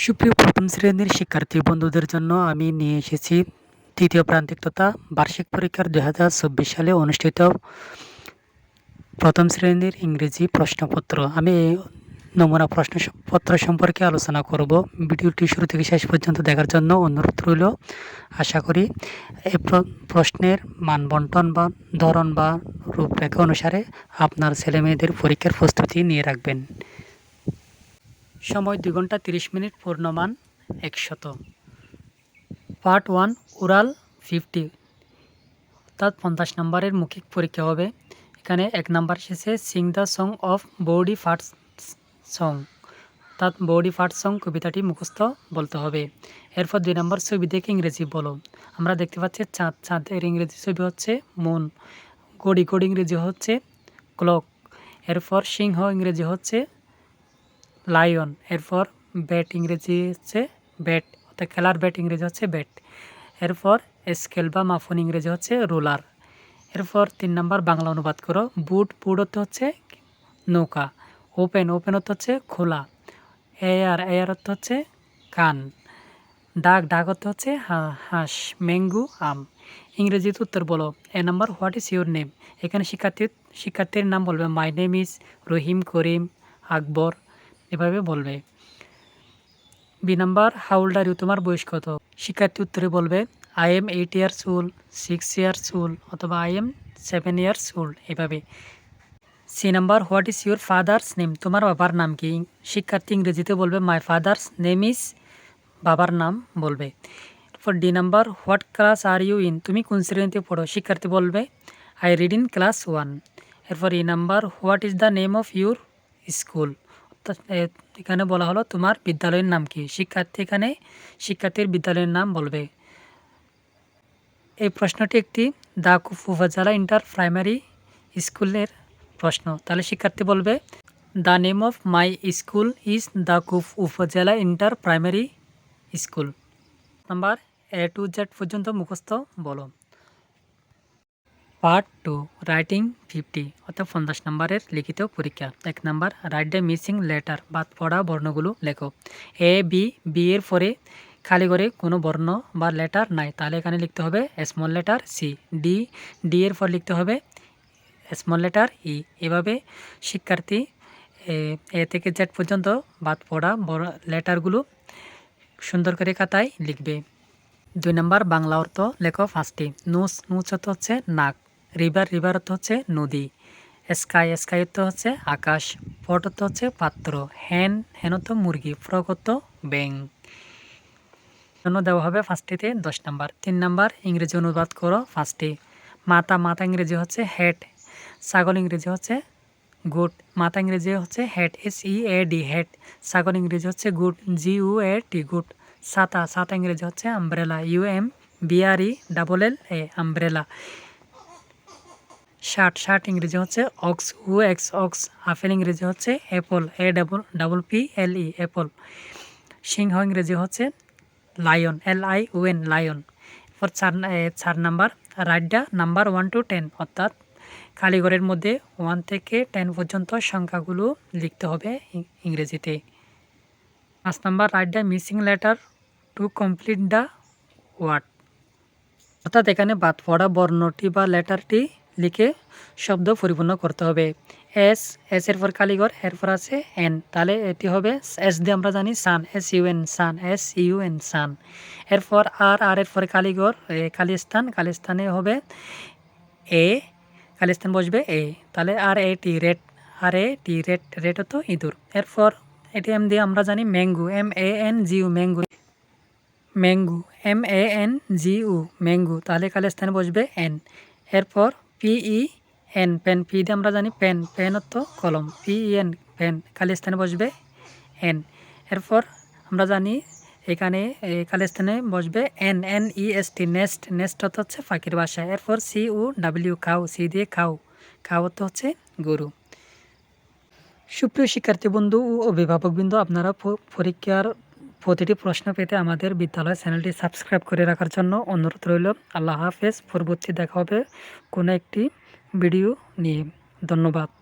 সুপ্রিয় প্রথম শ্রেণির শিক্ষার্থী বন্ধুদের জন্য আমি নিয়ে এসেছি তৃতীয় প্রান্তিক তথা বার্ষিক পরীক্ষার দুই হাজার চব্বিশ সালে অনুষ্ঠিত প্রথম শ্রেণির ইংরেজি প্রশ্নপত্র। আমি এই নমুনা প্রশ্নপত্র সম্পর্কে আলোচনা করব। ভিডিওটি শুরু থেকে শেষ পর্যন্ত দেখার জন্য অনুরোধ রইল। আশা করি এই প্র- প্রশ্নের মান বন্টন বা ধরন বা রূপরেখা অনুসারে আপনার ছেলে মেয়েদের পরীক্ষার প্রস্তুতি নিয়ে রাখবেন। সময় দুই ঘণ্টা তিরিশ মিনিট পূর্ণমান একশত। পার্ট ওয়ান, উরাল ফিফটি। অর্থাৎ পঞ্চাশ নম্বরের মৌখিক পরীক্ষা হবে। এখানে এক নাম্বার শেষে sing the song of body farts song. অর্থাৎ বডি ফার্ট সং কবিতাটি মুখস্থ বলতে হবে। এরপর দুই নম্বর ছবি দেখে ইংরেজি বলো। আমরা দেখতে পাচ্ছি চাঁদ, চাঁদের ইংরেজি ছবি হচ্ছে মন। গড়ি গড়ি ইংরেজি হচ্ছে ক্লক। এরপর সিংহ ইংরেজি হচ্ছে লায়ন। এরপর ব্যাট ইংরেজি হচ্ছে ব্যাট, অর্থাৎ খেলার ব্যাট ইংরেজি হচ্ছে ব্যাট। এরপর স্কেল বা মাফুন ইংরেজি হচ্ছে রোলার। এরপর তিন নাম্বার বাংলা অনুবাদ করো। বুট বুট অর্থ হচ্ছে নৌকা, ওপেন ওপেন অর্থ হচ্ছে খোলা। এয়ার এয়ার অর্থ হচ্ছে কান। ডাক ডাক অর্থ হচ্ছে হাঁস, ম্যাঙ্গু, আম। ইংরেজিতে উত্তর বলো। A number what is your name? এখানে শিক্ষার্থী, শিক্ষার্থীর নাম বলবে, মাই নেম ইজ রহিম করিম আকবর। এভাবে বলবে। B number how old are you তোমার বয়স কত? শিক্ষার্থী উত্তরে বলবে I am eight years old six years old অথবা I am seven years old এভাবে। C number what is your father's name তোমার বাবার নাম কি? শিক্ষার্থী ইংরেজিতে বলবে মাই ফাদার্স নেম ইজ বাবার নাম বলবে। এরপর D number what class are you in তুমি কোন শ্রেণীতে পড়ো? শিক্ষার্থী বলবে I read in class one এরপর E number what is the name of your school এখানে বলা হলো তোমার বিদ্যালয়ের নাম কি? শিক্ষার্থী এখানে শিক্ষার্থীর বিদ্যালয়ের নাম বলবে। এই প্রশ্নটি একটি দাকুফ উপজেলা ইন্টার প্রাইমারি স্কুলের প্রশ্ন। তাহলে শিক্ষার্থী বলবে the name of my school is দাকুফ উপজেলা inter primary school. Number A to Z পর্যন্ত মুখস্থ বলো। পার্ট টু রাইটিং ফিফটি অর্থাৎ পঞ্চাশ নম্বরের লিখিত পরীক্ষা। এক number write the missing letter বাদ পড়া বর্ণগুলো লেখো। এ বি বি এর পরে খালি করে কোনো বর্ণ বা লেটার নাই, তাহলে এখানে লিখতে হবে small letter C D D এর পর লিখতে হবে স্মল লেটার ই এভাবে শিক্ষার্থী এ থেকে জেড পর্যন্ত বাদ পড়া লেটারগুলো সুন্দর করে খাতায় লিখবে। দুই নম্বর, বাংলা অর্থ লেখো ফার্স্টে নুস অর্থ হচ্ছে নাক। রিভার রিভার অর্থ হচ্ছে নদী। স্কাই স্কাই অর্থ হচ্ছে আকাশ। পট অর্থ হচ্ছে পাত্র। হ্যান হ্যান অর্থ মুরগি। ফ্রক অর্থ ব্যাং জন্য দেওয়া হবে ফার্স্টেতে দশ নাম্বার। তিন নাম্বার, ইংরেজি অনুবাদ করো ফার্স্টে মাতা মাতা ইংরেজি হচ্ছে হেড ছাগল ইংরেজি হচ্ছে গুড মাতা ইংরেজি হচ্ছে head S E A D head ছাগল ইংরেজি হচ্ছে goat G U A T goat ছাতা ছাতা ইংরেজি হচ্ছে umbrella U M B R E double L A umbrella shirt শার্ট ইংরেজি হচ্ছে অক্স উ এক্স, অক্স আপেল ইংরেজি হচ্ছে apple, A double double P, L E, apple. সিংহ ইংরেজি হচ্ছে lion, L I O N, lion. এরপর চার চার number write the number one to ten, অর্থাৎ কালীঘরের মধ্যে ওয়ান থেকে টেন পর্যন্ত সংখ্যাগুলো লিখতে হবে ইংরেজিতে। পাঁচ number write the missing letter to complete the word. অর্থাৎ এখানে বাদ পড়া বর্ণটি বা লেটারটি লিখে শব্দ পরিপূর্ণ করতে হবে। এস এস এর পর কালীঘর এরপর আছে এন তাহলে এটি হবে এস দিয়ে আমরা জানি sun S U N sun S U N sun এরপর আর আর এর পরে এ, কালীস্থান কালীস্থানে হবে এ কালীস্থান বসবে এ তাহলে R A T rat R A T rat rat হতো ইঁদুর এরপর এটি এম দিয়ে আমরা জানি mango M A N G U mango mango M A N G U mango তাহলে কালে স্থানে বসবে এন এরপর পিই এন পেন পি দিয়ে আমরা জানি পেন পেন অর্থ কলম। পি এন পেন কালে স্থানে বসবে এন এরপর আমরা জানি এখানে কালে স্থানে বসবে N N E S T nest nest অর্থ হচ্ছে পাখির বাসা। এরপর C O W cow C দিয়ে খাও। খাও অর্থ হচ্ছে গরু। সুপ্রিয় শিক্ষার্থী বন্ধু ও অভিভাবকবৃন্দ, আপনারা পরীক্ষার প্রতিটি প্রশ্ন পেতে আমাদের বিদ্যালয় চ্যানেলটি সাবস্ক্রাইব করে রাখার জন্য অনুরোধ রইল। আল্লাহ হাফেজ। পরবর্তী দেখা হবে কোনো একটি ভিডিও নিয়ে। ধন্যবাদ।